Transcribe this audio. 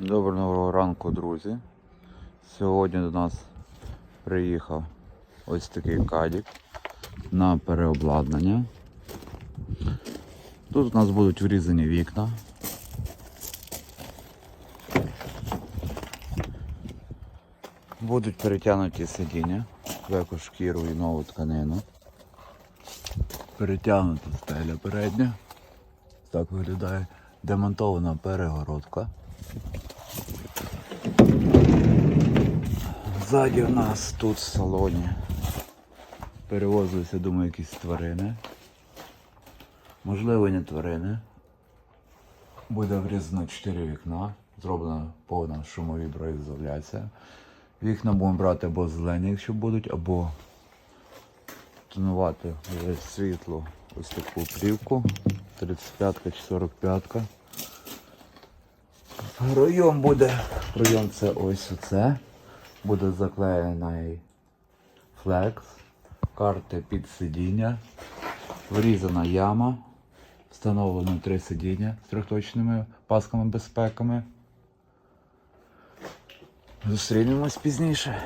Доброго ранку, друзі. Сьогодні до нас приїхав ось такий кадік на переобладнання. Тут у нас будуть врізані вікна. Будуть перетягнуті сидіння, в шкіру і нову тканину. Перетягнута стеля передня. Так виглядає демонтована перегородка. Ззаді у нас тут в салоні перевозилися, думаю, якісь тварини. Можливо, не тварини. Буде врізано 4 вікна, зроблена повна шумовіброізоляція. Вікна будемо брати або зелені, якщо будуть, або тонувати світло ось таку плівку. 35 чи 45-ка. Пройом буде. Пройом це ось оце. Буде заклеєний флекс, карти під сидіння, врізана яма, встановлено три сидіння з трьохточними пасками безпеками. Зустрінемось пізніше.